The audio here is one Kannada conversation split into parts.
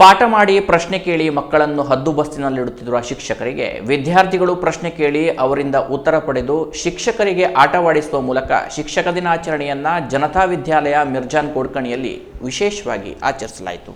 ಪಾಠ ಮಾಡಿ ಪ್ರಶ್ನೆ ಕೇಳಿ ಮಕ್ಕಳನ್ನು ಹದ್ದುಬಸ್ತಿನಲ್ಲಿಡುತ್ತಿರುವ ಶಿಕ್ಷಕರಿಗೆ, ವಿದ್ಯಾರ್ಥಿಗಳು ಪ್ರಶ್ನೆ ಕೇಳಿ ಅವರಿಂದ ಉತ್ತರ ಪಡೆದು ಶಿಕ್ಷಕರಿಗೆ ಆಟವಾಡಿಸುವ ಮೂಲಕ ಶಿಕ್ಷಕ ದಿನಾಚರಣೆಯನ್ನು ಜನತಾ ವಿದ್ಯಾಲಯ ಮಿರ್ಜಾನ್ ಕೋಡ್ಕಣಿಯಲ್ಲಿ ವಿಶೇಷವಾಗಿ ಆಚರಿಸಲಾಯಿತು.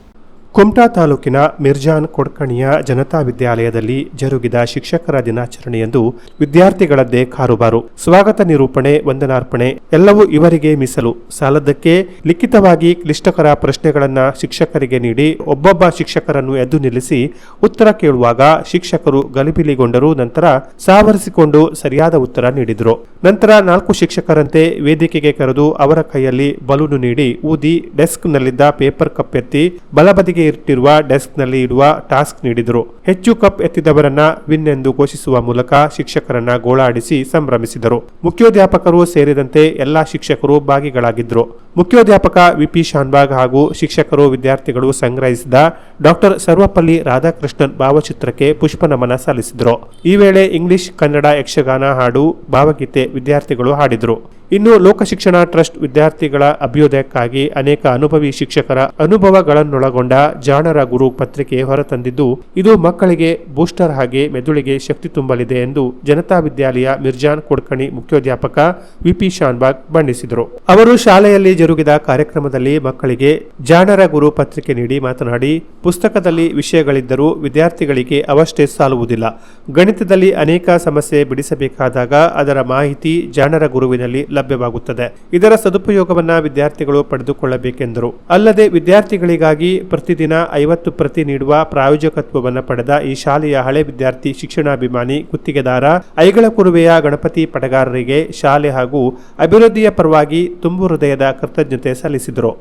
ಕುಮಟಾ ತಾಲೂಕಿನ ಮಿರ್ಜಾನ್ ಕೊಡ್ಕಣಿಯ ಜನತಾ ವಿದ್ಯಾಲಯದಲ್ಲಿ ಜರುಗಿದ ಶಿಕ್ಷಕರ ದಿನಾಚರಣೆಯಂದು ವಿದ್ಯಾರ್ಥಿಗಳದ್ದೇ ಕಾರುಬಾರು. ಸ್ವಾಗತ ನಿರೂಪಣೆ, ವಂದನಾರ್ಪಣೆ, ಎಲ್ಲವೂ ಇವರಿಗೆ ಮೀಸಲು. ಸಾಲದ್ದಕ್ಕೆ ಲಿಖಿತವಾಗಿ ಕ್ಲಿಷ್ಟಕರ ಪ್ರಶ್ನೆಗಳನ್ನು ಶಿಕ್ಷಕರಿಗೆ ನೀಡಿ ಒಬ್ಬೊಬ್ಬ ಶಿಕ್ಷಕರನ್ನು ಎದ್ದು ನಿಲ್ಲಿಸಿ ಉತ್ತರ ಕೇಳುವಾಗ ಶಿಕ್ಷಕರು ಗಲಿಬಿಲಿಗೊಂಡರು ನಂತರ ಸಾವರಿಸಿಕೊಂಡು ಸರಿಯಾದ ಉತ್ತರ ನೀಡಿದರು. ನಂತರ ನಾಲ್ಕು ಶಿಕ್ಷಕರಂತೆ ವೇದಿಕೆಗೆ ಕರೆದು ಅವರ ಕೈಯಲ್ಲಿ ಬಲೂನು ನೀಡಿ ಊದಿ ಡೆಸ್ಕ್ನಲ್ಲಿದ್ದ ಪೇಪರ್ ಕಪ್ ಎತ್ತಿ ಬಲಬದಿಗೆ ಇಟ್ಟಿರುವ ಡೆಸ್ಕ್ನಲ್ಲಿ ಇಡುವ ಟಾಸ್ಕ್ ನೀಡಿದರು. ಹೆಚ್ಚು ಕಪ್ ಎತ್ತಿದವರನ್ನ ವಿನ್ ಎಂದು ಘೋಷಿಸುವ ಮೂಲಕ ಶಿಕ್ಷಕರನ್ನ ಗೋಳಾಡಿಸಿ ಸಂಭ್ರಮಿಸಿದರು. ಮುಖ್ಯೋಧ್ಯಾಪಕರು ಸೇರಿದಂತೆ ಎಲ್ಲಾ ಶಿಕ್ಷಕರು ಭಾಗಿಗಳಾಗಿದ್ದರು. ಮುಖ್ಯೋಧ್ಯಾಪಕ ವಿಪಿ ಶಾನ್ಬಾಗ್ ಹಾಗೂ ಶಿಕ್ಷಕರು ವಿದ್ಯಾರ್ಥಿಗಳು ಸಂಗ್ರಹಿಸಿದ ಡಾಕ್ಟರ್ ಸರ್ವಪಲ್ಲಿ ರಾಧಾಕೃಷ್ಣನ್ ಭಾವಚಿತ್ರಕ್ಕೆ ಪುಷ್ಪನಮನ ಸಲ್ಲಿಸಿದರು. ಈ ವೇಳೆ ಇಂಗ್ಲಿಷ್ ಕನ್ನಡ ಯಕ್ಷಗಾನ ಹಾಡು, ಭಾವಗೀತೆ ವಿದ್ಯಾರ್ಥಿಗಳು ಹಾಡಿದರು. ಇನ್ನು ಲೋಕಶಿಕ್ಷಣ ಟ್ರಸ್ಟ್ ವಿದ್ಯಾರ್ಥಿಗಳ ಅಭ್ಯುದಯಕ್ಕಾಗಿ ಅನೇಕ ಅನುಭವಿ ಶಿಕ್ಷಕರ ಅನುಭವಗಳನ್ನೊಳಗೊಂಡ ಜಾಣರ ಗುರು ಪತ್ರಿಕೆ ಹೊರತಂದಿದ್ದು, ಇದು ಮಕ್ಕಳಿಗೆ ಬೂಸ್ಟರ್ ಹಾಗೆ ಮೆದುಳಿಗೆ ಶಕ್ತಿ ತುಂಬಲಿದೆ ಎಂದು ಜನತಾ ವಿದ್ಯಾಲಯ ಮಿರ್ಜಾನ್ ಕೊಡ್ಕಣಿ ಮುಖ್ಯೋಧ್ಯಾಪಕ ವಿಪಿ ಶಾನ್ಬಾಗ್ ಬಣ್ಣಿಸಿದರು. ಅವರು ಶಾಲೆಯಲ್ಲಿ ಜರುಗಿದ ಕಾರ್ಯಕ್ರಮದಲ್ಲಿ ಮಕ್ಕಳಿಗೆ ಜಾಣರ ಗುರು ಪತ್ರಿಕೆ ನೀಡಿ ಮಾತನಾಡಿ, ಪುಸ್ತಕದಲ್ಲಿ ವಿಷಯಗಳಿದ್ದರೂ ವಿದ್ಯಾರ್ಥಿಗಳಿಗೆ ಅವಷ್ಟೇ ಸಾಲುವುದಿಲ್ಲ. ಗಣಿತದಲ್ಲಿ ಅನೇಕ ಸಮಸ್ಯೆ ಬಿಡಿಸಬೇಕಾದಾಗ ಅದರ ಮಾಹಿತಿ ಜಾಣರ ಗುರುವಿನಲ್ಲಿ ಲಭ್ಯವಾಗುತ್ತದೆ. ಇದರ ಸದುಪಯೋಗವನ್ನ ವಿದ್ಯಾರ್ಥಿಗಳು ಪಡೆದುಕೊಳ್ಳಬೇಕೆಂದರು. ಅಲ್ಲದೆ ವಿದ್ಯಾರ್ಥಿಗಳಿಗಾಗಿ ಪ್ರತಿದಿನ ಐವತ್ತು ಪ್ರತಿ ನೀಡುವ ಪ್ರಾಯೋಜಕತ್ವವನ್ನು ಪಡೆದ ಈ ಶಾಲೆಯ ಹಳೆ ವಿದ್ಯಾರ್ಥಿ ಶಿಕ್ಷಣಾಭಿಮಾನಿ ಗುತ್ತಿಗೆದಾರ ಐಗಳ ಕುರುವೆಯ ಗಣಪತಿ ಪಟಗಾರರಿಗೆ ಶಾಲೆ ಹಾಗೂ ಅಭಿವೃದ್ಧಿಯ ಪರವಾಗಿ ತುಂಬು ಹೃದಯದ ಕೃತಜ್ಞತೆ ಸಲ್ಲಿಸಿದರು.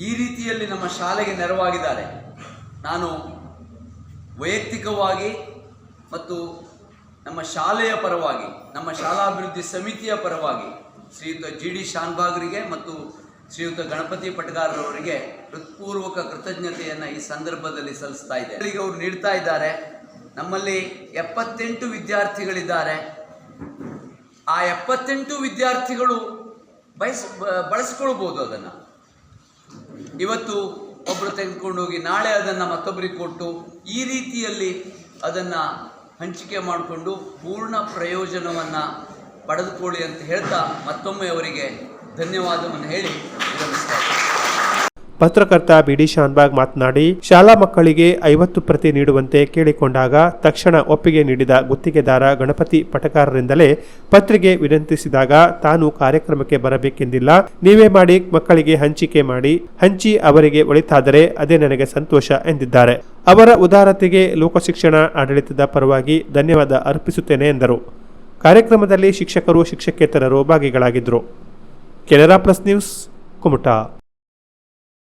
ಈ ರೀತಿಯಲ್ಲಿ ನಮ್ಮ ಶಾಲೆಗೆ ನೆರವಾಗಿದ್ದಾರೆ. ನಾನು ವೈಯಕ್ತಿಕವಾಗಿ ಮತ್ತು ನಮ್ಮ ಶಾಲೆಯ ಪರವಾಗಿ, ನಮ್ಮ ಶಾಲಾಭಿವೃದ್ಧಿ ಸಮಿತಿಯ ಪರವಾಗಿ ಶ್ರೀಯುತ ಜಿ ಡಿ ಶಾನ್ಭಾಗ್ರಿಗೆ ಮತ್ತು ಶ್ರೀಯುತ ಗಣಪತಿ ಪಟಗಾರರವರಿಗೆ ಹೃತ್ಪೂರ್ವಕ ಕೃತಜ್ಞತೆಯನ್ನು ಈ ಸಂದರ್ಭದಲ್ಲಿ ಸಲ್ಲಿಸ್ತಾ ಇದೆ. ಅವರಿಗೆ ಅವರು ನೀಡ್ತಾ ಇದ್ದಾರೆ. ನಮ್ಮಲ್ಲಿ ಎಪ್ಪತ್ತೆಂಟು ವಿದ್ಯಾರ್ಥಿಗಳಿದ್ದಾರೆ. ಆ ಎಪ್ಪತ್ತೆಂಟು ವಿದ್ಯಾರ್ಥಿಗಳು ಬಯಸ್ ಬಳಸ್ಕೊಳ್ಬೋದು ಅದನ್ನು. ಇವತ್ತು ಒಬ್ಬರು ತೆಗೆದುಕೊಂಡು ಹೋಗಿ ನಾಳೆ ಅದನ್ನು ಮತ್ತೊಬ್ಬರಿಗೆ ಕೊಟ್ಟು ಈ ರೀತಿಯಲ್ಲಿ ಅದನ್ನು ಹಂಚಿಕೆ ಮಾಡಿಕೊಂಡು ಪೂರ್ಣ ಪ್ರಯೋಜನವನ್ನು ಪಡೆದುಕೊಳ್ಳಿ ಅಂತ ಹೇಳ್ತಾ ಮತ್ತೊಮ್ಮೆ ಅವರಿಗೆ ಧನ್ಯವಾದವನ್ನು ಹೇಳಿ. ಪತ್ರಕರ್ತ ಬಿಡಿ ಶಾನ್ಬಾಗ್ ಮಾತನಾಡಿ, ಶಾಲಾ ಮಕ್ಕಳಿಗೆ ಐವತ್ತು ಪ್ರತಿ ನೀಡುವಂತೆ ಕೇಳಿಕೊಂಡಾಗ ತಕ್ಷಣ ಒಪ್ಪಿಗೆ ನೀಡಿದ ಗುತ್ತಿಗೆದಾರ ಗಣಪತಿ ಪಟಕಾರರಿಂದಲೇ ಪತ್ರಿಕೆ ವಿನಂತಿಸಿದಾಗ ತಾನು ಕಾರ್ಯಕ್ರಮಕ್ಕೆ ಬರಬೇಕೆಂದಿಲ್ಲ. ನೀವೇ ಮಾಡಿ, ಮಕ್ಕಳಿಗೆ ಹಂಚಿಕೆ ಮಾಡಿ, ಹಂಚಿ ಅವರಿಗೆ ಒಳಿತಾದರೆ ಅದೇ ನನಗೆ ಸಂತೋಷ ಎಂದಿದ್ದಾರೆ. ಅವರ ಉದಾರತೆಗೆ ಲೋಕಶಿಕ್ಷಣ ಆಡಳಿತದ ಪರವಾಗಿ ಧನ್ಯವಾದ ಅರ್ಪಿಸುತ್ತೇನೆ ಎಂದರು. ಕಾರ್ಯಕ್ರಮದಲ್ಲಿ ಶಿಕ್ಷಕರು ಶಿಕ್ಷಕೇತರರು ಭಾಗಿಗಳಾಗಿದ್ದರು. Canara plus news Kumta.